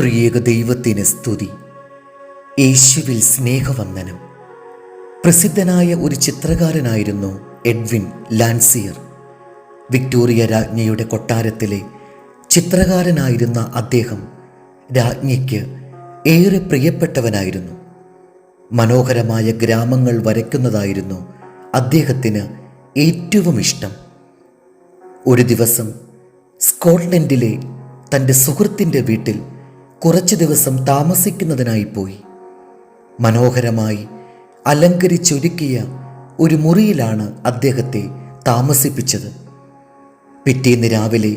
ത്രിയേക ദൈവത്തിന് സ്തുതി. യേശുവിൽ സ്നേഹവന്ദനം. പ്രസിദ്ധനായ ഒരു ചിത്രകാരനായിരുന്നു എഡ്വിൻ ലാൻസിയർ. വിക്ടോറിയ രാജ്ഞിയുടെ കൊട്ടാരത്തിലെ ചിത്രകാരനായിരുന്ന അദ്ദേഹം രാജ്ഞിക്ക് ഏറെ പ്രിയപ്പെട്ടവനായിരുന്നു. മനോഹരമായ ഗ്രാമങ്ങൾ വരയ്ക്കുന്നതായിരുന്നു അദ്ദേഹത്തിന് ഏറ്റവും ഇഷ്ടം. ഒരു ദിവസം സ്കോട്ട്ലൻഡിലെ തന്റെ സുഹൃത്തിന്റെ വീട്ടിൽ കുറച്ച് ദിവസം താമസിക്കുന്നതിനായി പോയി. മനോഹരമായി അലങ്കരിച്ചൊരുക്കിയ ഒരു മുറിയിലാണ് അദ്ദേഹത്തെ താമസിപ്പിച്ചത്. പിറ്റേന്ന് രാവിലെ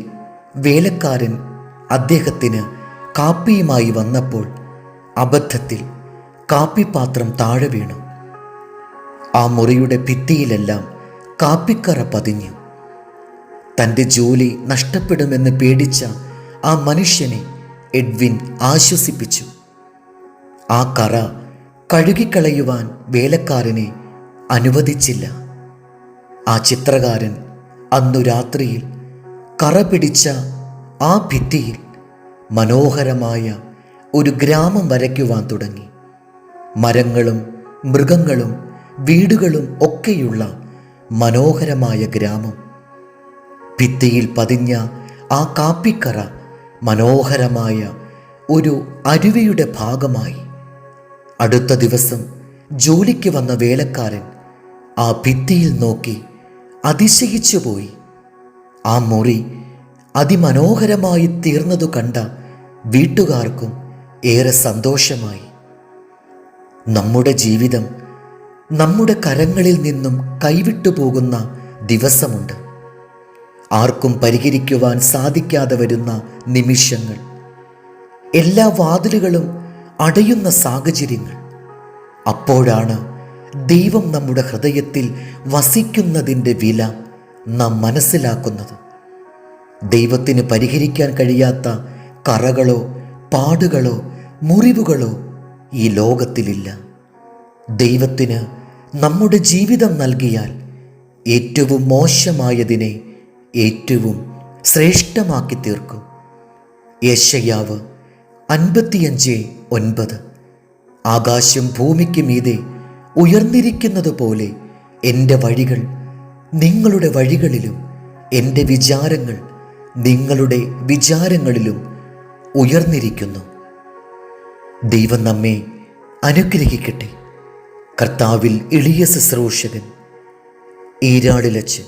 വേലക്കാരൻ അദ്ദേഹത്തിന് കാപ്പിയുമായി വന്നപ്പോൾ അബദ്ധത്തിൽ കാപ്പിപാത്രം താഴെ വീണു. ആ മുറിയുടെ ഭിത്തിയിലെല്ലാം കാപ്പിക്കറ പതിഞ്ഞു. തന്റെ ജോലി നഷ്ടപ്പെടുമെന്ന് പേടിച്ച ആ മനുഷ്യനെ എഡ്വിൻ ആശ്വസിപ്പിച്ചു. ആ കറ കഴുകിക്കളയുവാൻ വേലക്കാരനെ അനുവദിച്ചില്ല. ആ ചിത്രകാരൻ അന്നു രാത്രിയിൽ കറ പിടിച്ച ആ ഭിത്തിയിൽ മനോഹരമായ ഒരു ഗ്രാമം വരയ്ക്കുവാൻ തുടങ്ങി. മരങ്ങളും മൃഗങ്ങളും വീടുകളും ഒക്കെയുള്ള മനോഹരമായ ഗ്രാമം. ഭിത്തിയിൽ പതിഞ്ഞ ആ കാപ്പിക്കറ മനോഹരമായ ഒരു അരുവിയുടെ ഭാഗമായി. അടുത്ത ദിവസം ജോലിക്ക് വന്ന വേലക്കാരൻ ആ ഭിത്തിയിൽ നോക്കി അതിശയിച്ചു പോയി. ആ മുറി അതിമനോഹരമായി തീർന്നതു കണ്ട വീട്ടുകാർക്കും ഏറെ സന്തോഷമായി. നമ്മുടെ ജീവിതം നമ്മുടെ കരങ്ങളിൽ നിന്നും കൈവിട്ടു പോകുന്ന ദിവസമുണ്ട്. ആർക്കും പരിഹരിക്കുവാൻ സാധിക്കാതെ വരുന്ന നിമിഷങ്ങൾ. എല്ലാ വാതിലുകളും അടയുന്ന സാഹചര്യങ്ങൾ. അപ്പോഴാണ് ദൈവം നമ്മുടെ ഹൃദയത്തിൽ വസിക്കുന്നതിന്റെ വില നാം മനസ്സിലാക്കുന്നത്. ദൈവത്തിന് പരിഹരിക്കാൻ കഴിയാത്ത കറകളോ പാടുകളോ മുറിവുകളോ ഈ ലോകത്തിലില്ല. ദൈവത്തിന് നമ്മുടെ ജീവിതം നൽകിയാൽ ഏറ്റവും മോശമായതിനെ ഏറ്റവും ശ്രേഷ്ഠമാക്കി തീർക്കും. യശയാവ് അൻപത്തിയഞ്ച് ഒൻപത്. ആകാശം ഭൂമിക്ക് മീതെ ഉയർന്നിരിക്കുന്നത് പോലെ എന്റെ വഴികൾ നിങ്ങളുടെ വഴികളിലും എന്റെ വിചാരങ്ങൾ നിങ്ങളുടെ വിചാരങ്ങളിലും ഉയർന്നിരിക്കുന്നു. ദൈവം നമ്മെ അനുഗ്രഹിക്കട്ടെ. കർത്താവിൽ എളിയ ശുശ്രൂഷകൻ ഈരാടിലച്ച്